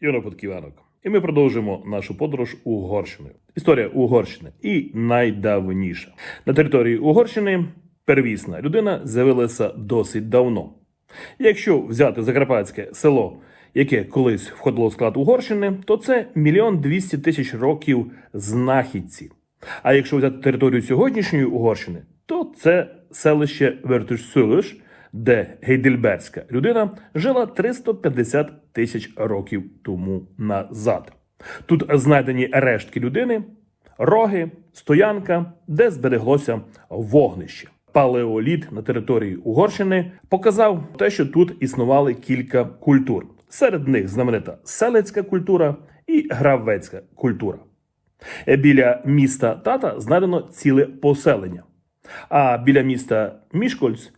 Івано Подківанок. І ми продовжимо нашу подорож Угорщиною. Історія Угорщини і найдавніша. На території Угорщини первісна людина з'явилася досить давно. Якщо взяти Закарпатське село, яке колись входило в склад Угорщини, то це мільйон двісті тисяч років знахідці. А якщо взяти територію сьогоднішньої Угорщини, то це селище Вертушсулиш, де гейдельберська людина жила 350 тисяч років тому назад. Тут знайдені рештки людини, роги, стоянка, де збереглося вогнище. Палеоліт на території Угорщини показав те, що тут існували кілька культур. Серед них знаменита селецька культура і гравецька культура. Біля міста Тата знайдено ціле поселення. А біля міста Мішкольц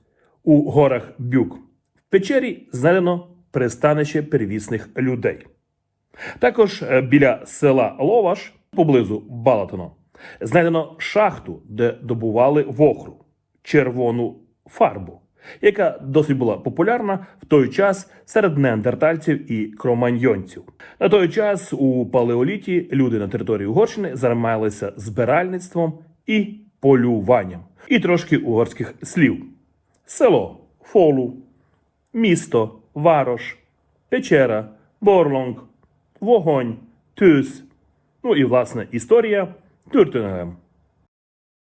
у горах Бюк в печері знайдено пристанище первісних людей. Також е, біля села Ловаш, поблизу Балатоно, знайдено шахту, де добували вохру, червону фарбу, яка досить була популярна в той час серед неандертальців і кроманьйонців. На той час у палеоліті люди на території Угорщини займалися збиральництвом і полюванням, і трошки угорських слів: село Фолу, місто, Варош, печера, Борлонг, вогонь, тюс. Ну і власне історія Тюртюнгем.